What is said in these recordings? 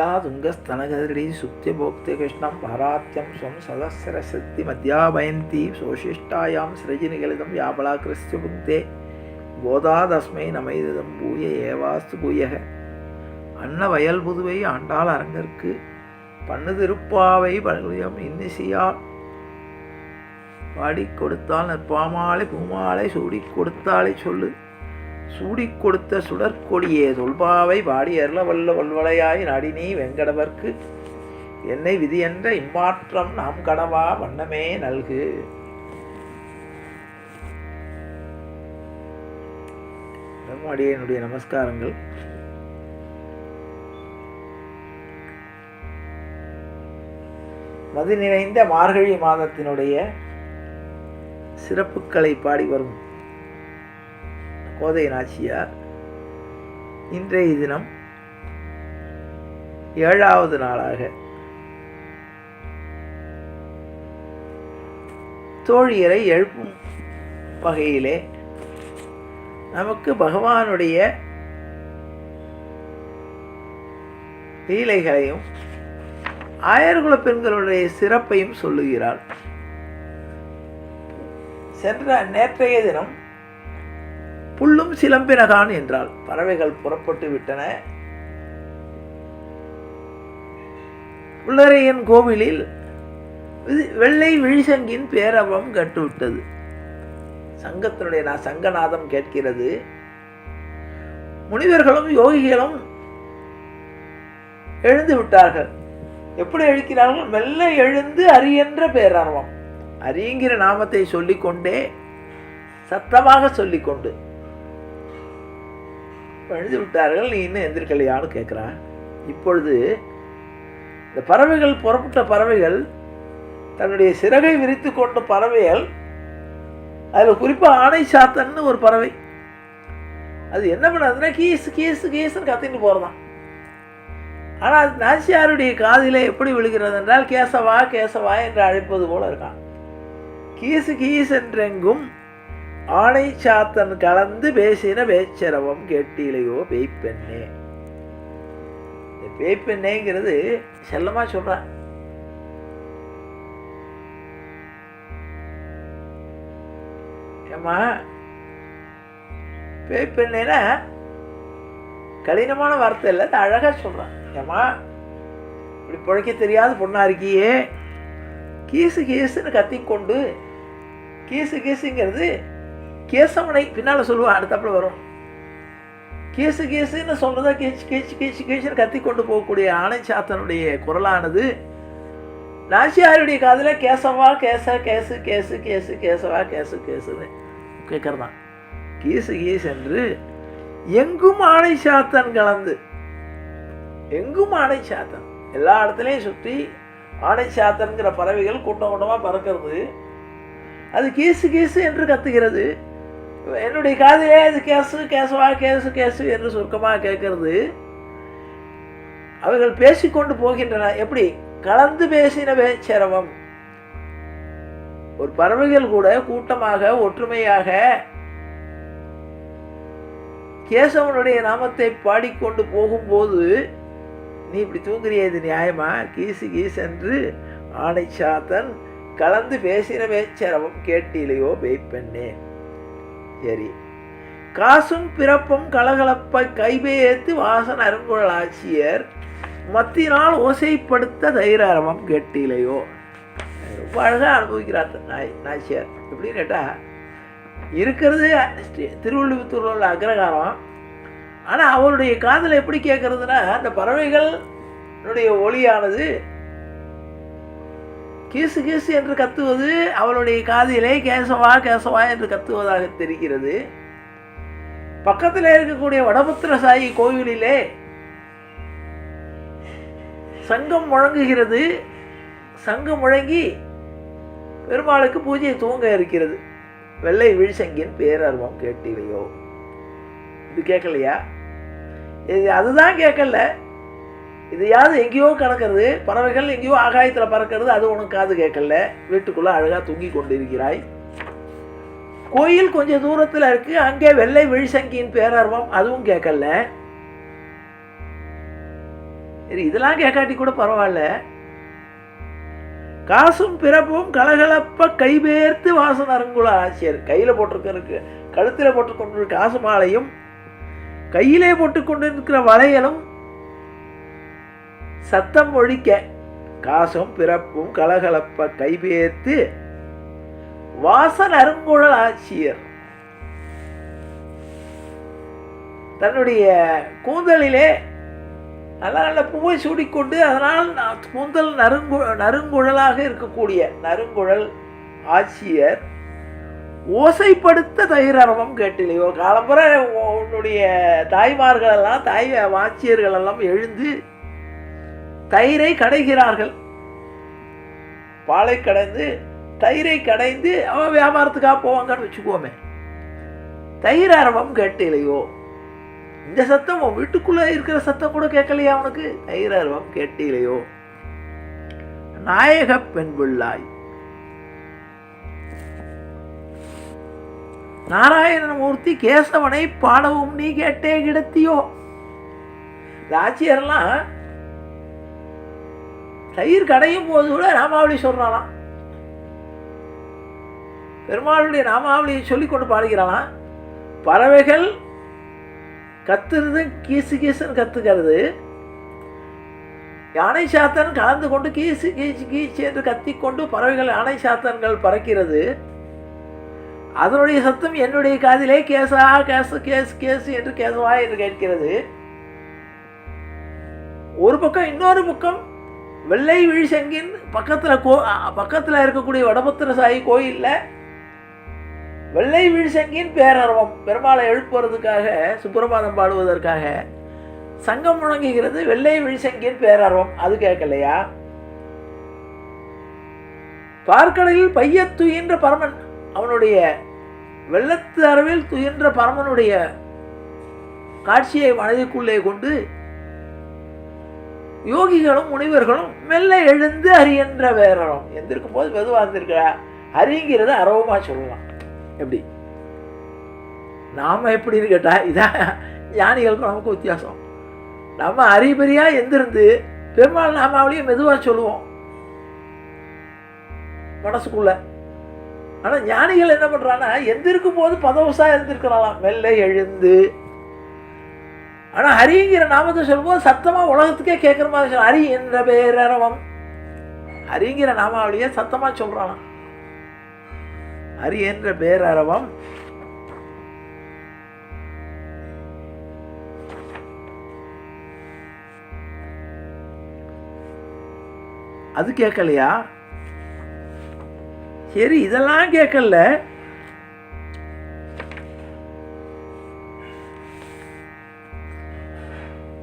லீலா துங்கஸ்தனகதிரி சுத்திய போக்தி கிருஷ்ணம் பாராத்தியம் ஸ்வம் சதசிரசக்தி மத்தியாபயந்தி சோஷிஷ்டாயாம் சிரஜினிகலிதம் யாபலா கிறிஸ்து புத்தே போதாதஸ்மை நமைதம் பூய ஏவாஸ்து பூயக அன்ன வயல் புதுவை ஆண்டாள் அரங்கிற்கு பண்ணு திருப்பாவை பழம் இன்னிசையால் பாடி கொடுத்தால் நற்பாமாலை பூமாலை சூடி கொடுத்தாலே சொல்லு. சூடி கொடுத்த சுடற்கொடியே தொல்பாவை வாடி அருள வல்ல வல்வளையாய் நாடினி வெங்கடவர்க்கு. என்னை விதி என்ற இம்மாற்றம் நாம் கடவா வண்ணமே நல்கு. அடியனுடைய நமஸ்காரங்கள். மது நிறைந்த மார்கழி மாதத்தினுடைய சிறப்புகளை பாடி வரும் கோதை நாச்சியார் இன்றைய தினம் ஏழாவது நாளாக தோழியரை எழுப்பும் வகையிலே நமக்கு பகவானுடைய லீலைகளையும் ஆயர்குல பெண்களுடைய சிறப்பையும் சொல்லுகிறார். சென்ற நேற்றைய தினம் புல்லும் சிலம்பினகான் என்றால் பறவைகள் புறப்பட்டு விட்டன. புல்லரையன் கோவிலில் வெள்ளை விழிசங்கின் பேரவம் கட்டுவிட்டது. சங்கத்தினுடைய நான் சங்கநாதம் கேட்கிறது. முனிவர்களும் யோகிகளும் எழுந்து விட்டார்கள். எப்படி எழுக்கிறார்கள்? மெல்ல எழுந்து அரியன்ற பேரர்வம். அரிங்கிற நாமத்தை சொல்லிக்கொண்டே சத்தமாக சொல்லிக்கொண்டு எழுதி விட்டார்கள் நீ இன்னும் எந்திரிக்கலையான்னு கேட்குறான் இப்பொழுது இந்த பறவைகள் புறப்பட்ட பறவைகள் தன்னுடைய சிறகை விரித்து கொண்ட பறவைகள் அதில் குறிப்பாக ஆணை சாத்தன்னு ஒரு பறவை. அது என்ன பண்ணாதுன்னா கீஸ் கீஸ் கீஸ்ன்னு கத்திட்டு போகிறதான் ஆனால் அது நாச்சியாருடைய காதில் எப்படி விழுகிறது என்றால் கேசவா கேசவா என்று அழைப்பது போல இருக்கான். கீசு கீஸ் என்றெங்கும் ஆணை சாத்தன் கலந்து பேசின பேச்சரவம் கேட்டிலையோ பேய்ப்பெண்ணே. இந்த பேய்ப்பெண்ணேங்கிறது செல்லமா சொல்றான் ஏம்மா பேய்ப்பெண்ணேனா கடினமான வார்த்தை இல்லை அது அழகாக சொல்கிறான் ஏம்மா இப்படி பிழைக்க தெரியாத பொண்ணா இருக்கியே. கீசு கீசுன்னு கத்திக்கொண்டு கீசு கீசுங்கிறது கேசவனை பின்னால் சொல்லுவான் அடுத்தாப்புல வரும். கேசு கேசுன்னு சொல்கிறதா கேச்சு கேச்சு கேச்சு கேச்சுன்னு கத்தி கொண்டு போகக்கூடிய ஆணை சாத்தனுடைய குரலானது. நாச்சியாருடைய காதில் கேசவா கேச case case case Keshava case கேசுன்னு கேட்குறதான் கீசு கீஸ் என்று எங்கும் ஆணை சாத்தன் கலந்து எங்கும் ஆணை சாத்தன். எல்லா இடத்துலையும் சுற்றி ஆணை சாத்தன்கிற பறவைகள் கூட்டம் கூட்டமாக பறக்கிறது. அது கீசு கீசு என்று கத்துகிறது. என்னுடைய காதிலே அது கேசு கேசவா கேசு கேசு என்று சுருக்கமாக கேட்கறது. அவர்கள் பேசிக்கொண்டு போகின்றன. எப்படி? கலந்து பேசின பேச்சரவம் ஒரு பறவைகள் கூட கூட்டமாக ஒற்றுமையாக கேசவனுடைய நாமத்தை பாடிக்கொண்டு போகும்போது நீ இப்படி தூங்குறிய இது நியாயமா? கீசு கீஸ் என்று ஆணை சாத்தன் கலந்து பேசின சேரவம் கேட்டிலையோ பேய்ப்பெண்ணே சரி காசும் பிறப்பும் கலகலப்பை கைபேத்து வாசன் அருங்குழல் ஆட்சியர் மத்தினால் ஓசைப்படுத்த தைராரமம் கேட்டிலையோ? ரொம்ப அழகாக அனுபவிக்கிறார் நாய் நாச்சியார். எப்படின்னு கேட்டால் இருக்கிறது திருவள்ளுவத்தூரில் உள்ள அக்ரகாரம். ஆனால் அவருடைய காதில் எப்படி கேட்குறதுன்னா அந்த பறவைகளுடைய ஒளியானது கீசு கீசு என்று கத்துவது அவளுடைய காதிலே கேசவா கேசவா என்று கத்துவதாக தெரிகிறது. பக்கத்தில் இருக்கக்கூடிய வடபுத்திர சாயி கோவிலிலே சங்கம் முழங்குகிறது. சங்கம் முழங்கி பெருமாளுக்கு பூஜையை தூங்க இருக்கிறது. வெள்ளை விழிசங்கின் பேரர்வம் கேட்டிலையோ. இது கேட்கலையா? இது அதுதான் கேட்கல. இதையாவது எங்கேயோ கிடக்கிறது பறவைகள் எங்கேயோ ஆகாயத்தில் பறக்கிறது அது உனக்கு காது கேட்கல. வீட்டுக்குள்ளே அழகாக தூங்கி கொண்டு இருக்கிறாய் கோயில் கொஞ்சம் தூரத்தில் இருக்கு. அங்கே வெள்ளை விழிசங்கியின் பேரர்வம் அதுவும் கேட்கல. சரி இதெல்லாம் கேட்காட்டி கூட பரவாயில்ல. காசும் பிறப்பும் கலகலப்ப கைபேர்த்து வாசன் அருங்குல ஆசிரியர். கையில் போட்டிருக்கிறதுக்கு கழுத்தில் போட்டுக்கொண்டிருக்க காசு மாலையும் கையிலே போட்டுக்கொண்டிருக்கிற வளையலும் சத்தம் ஒழிக்க காசும் பிறப்பும் கலகலப்ப கைபேர்த்து வாசல் அருங்குழல் ஆட்சியர். தன்னுடைய கூந்தலிலே நல்ல நல்ல பூவை சூடிக்கொண்டு அதனால் கூந்தல் நறுங்கு நறுங்குழலாக இருக்கக்கூடிய நறுங்குழல் ஆட்சியர் ஓசைப்படுத்த தயிரவம் கேட்டிலையோ காலம்புற உன்னுடைய தாய்மார்கள் எல்லாம் தாய் ஆட்சியர்களெல்லாம் எழுந்து தயிரை கடைகிறார்கள். பாலை கடைந்து தயிரை கடைந்து அவன் வியாபாரத்துக்காக போவாங்கன்னு வச்சுக்கோமே. தயிர் அரவம் கேட்டிலையோ? இந்த சத்தம் உன் இருக்கிற சத்தம் கூட கேட்கலையா அவனுக்கு தயிர் அரவம் கேட்டிலையோ? நாயக பெண் பிள்ளாய் நாராயணமூர்த்தி கேசவனை பாடவும் நீ கேட்டே கிடத்தியோ? இந்த தயிர் கடையும் போது கூட ராமாவளி சொல்கிறாளாம் பெருமாளுடைய ராமாவளியை சொல்லி கொண்டு பாடுகிறாளாம். பறவைகள் கத்துறது கீசு கீசுன்னு கத்துக்கிறது. யானை சாத்தன் கலந்து கொண்டு கீசு கீச்சு கீச்சு என்று கத்திக்கொண்டு பறவைகள் யானை சாத்தன்கள் பறக்கிறது. அதனுடைய சத்தம் என்னுடைய காதிலே கேசா கேசு கேசு கேசு என்று கேசவா என்று கேட்கிறது. ஒரு பக்கம் இன்னொரு பக்கம் வெள்ளை விழிசங்கின் பக்கத்தில் கோ பக்கத்தில் இருக்கக்கூடிய வடபத்திர சாயி கோயிலில் வெள்ளை விழிசங்கின் பேரர்வம் பெருமாளை எழுப்புறதுக்காக சுப்பிரபாதம் பாடுவதற்காக சங்கம் முழங்குகிறது வெள்ளை விழிசங்கின் பேரர்வம். அது கேட்கலையா? பார்க்கடலில் பையத் துயின்ற பரமன் அவனுடைய வெள்ளத்து அரவில் துயின்ற பரமனுடைய காட்சியை மனதிற்குள்ளே கொண்டு யோகிகளும் முனிவர்களும் மெல்ல எழுந்து அறிகின்ற வேறறம் எந்திருக்கும் போது மெதுவாக இருந்திருக்கிறா அறிங்கிறத அரவமாக சொல்லலாம் எப்படி? நாம் எப்படின்னு கேட்டால் இதான் ஞானிகளுக்கும் நமக்கு வித்தியாசம். நம்ம அறிபறியா எந்திருந்து பெருமாள் நாமாவளியை மெதுவாக சொல்லுவோம். மனசுக்குள்ள. ஆனால் ஞானிகள் என்ன பண்ணுறான்னா எந்திருக்கும் போது பதவசாக இருந்திருக்கிறாங்களாம் மெல்ல எழுந்து ஆனா ஹரிங்கிற நாமத்தை சொல்லும்போது சத்தமா உலகத்துக்கே கேட்குற மாதிரி சொல்ல ஹரி என்ற பேரரவம் ஹரிங்கிற நாமாவளியே சத்தமா சொல்றானாம் ஹரி என்ற பேரரவம் அது கேட்கலையா? சரி இதெல்லாம் கேட்கல.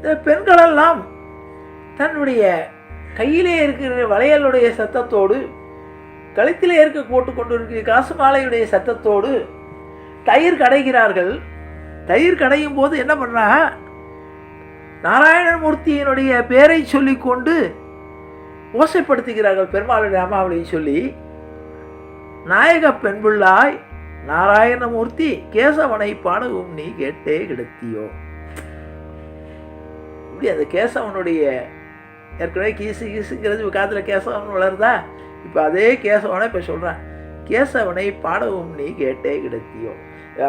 இந்த பெண்களெல்லாம் தன்னுடைய கையிலே இருக்கிற வளையலுடைய சத்தத்தோடு கழுத்திலே இருக்க போட்டு கொண்டு இருக்கிற காசு மாலையுடைய சத்தத்தோடு தயிர் கடைகிறார்கள். தயிர் கடையும் போது என்ன பண்ணாங்க? நாராயணமூர்த்தியினுடைய பேரை சொல்லிக்கொண்டு ஓசைப்படுத்துகிறார்கள் பெருமாளுடைய அம்மாவளியை சொல்லி நாயக பெண்பிள்ளாய் நாராயணமூர்த்தி கேசவனை பாடவும் நீ கேட்டே கிடத்தியோ? இப்படி அந்த கேசவனுடைய ஏற்கனவே கீசு கீசுங்கிறது காதில் கேசவன் வளருதா? இப்போ அதே கேசவனை இப்போ சொல்கிறான் கேசவனை பாடவும் நீ கேட்டே கிடத்தியோ?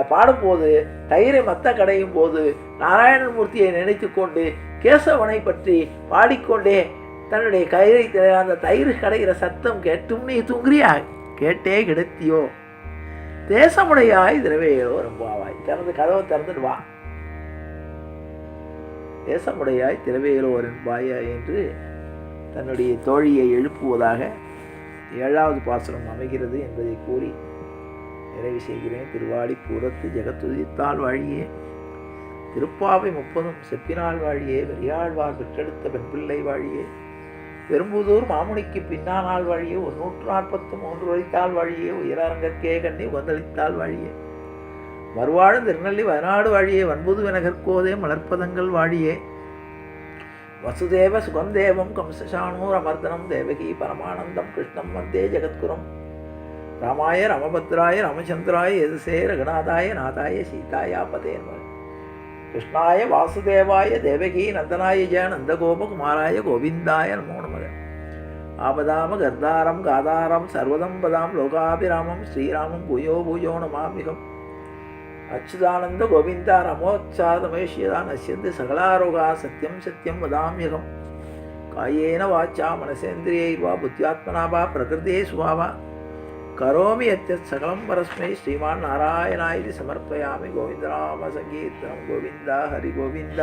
பாடும்போது தயிரை மத்த கடையும் போது நாராயணமூர்த்தியை நினைத்து கொண்டு கேசவனை பற்றி பாடிக்கொண்டே தன்னுடைய கயிறை அந்த தயிர் கடைகிற சத்தம் கேட்டும் நீ தூங்குறியா? கேட்டே கிடத்தியோ? தேசமுடையாய் திரவையோ ரொம்பவாய். திறந்து கதவை திறந்துட்டு வா. தேசமுடையாய் திரவையலோர் பாயா என்று தன்னுடைய தோழியை எழுப்புவதாக ஏழாவது பாசுரம் அமைகிறது என்பதை கூறி நிறைவு செய்கிறேன். திருவாடி பூரத்து ஜெகத்துதித்தால் வழியே திருப்பாவை முப்பதும் செப்பினால் வாழியே வெறியாழ்வார் பெற்றெடுத்த பெண்பிள்ளை வாழியே பெரும்புதூர் மாமுனிக்கு பின்னானால் வழியே ஒரு நூற்று நாற்பத்து மூன்று வழித்தால் வழியே உயரங்கற்கே கண்ணி உகந்தளித்தால் வழியே. மறுவாழும் திருநெல்லி வயநாடு வாழியே வன்புது வினகற்கோதே மலர்ப்பதங்கள் வாழியே. வசுதேவ சுகம் தேவம் கம்சசானூர் அமர்தனம் தேவகி பரமானந்தம் கிருஷ்ணம் வந்தே ஜெகத்குரம். ராமாய ரமபத்ராய ரமச்சந்திராய எதுசே ரகுநாதாய நாதாய சீதாயா பதே கிருஷ்ணாய வாசுதேவாய தேவகி நந்தனாய ஜ நந்தகோபகுமாராய கோவிந்தாய நமோ நமக ஆபதாம கர்தாரம் காதாரம் சர்வதம் பதாம் லோகாபிராமம் ஸ்ரீராமம் பூயோ பூயோ நமாமிகம் అచ్యుతానంద గోవింద రమోత్సాదమేషియదా నశ్యంతి సకలారోగా సత్యం సత్యం వదామ్యకం కాయేన వాచా మనసేంద్రియైర్వా బుద్ధ్యాత్మనా వా ప్రకృతే స్వా వా కరోమి అత్యత్ సకలం పరస్మై శ్రీమాన్ నారాయణ ఇది సమర్పయామి. గోవిందరామ సంగీతం గోవింద హరి గోవింద.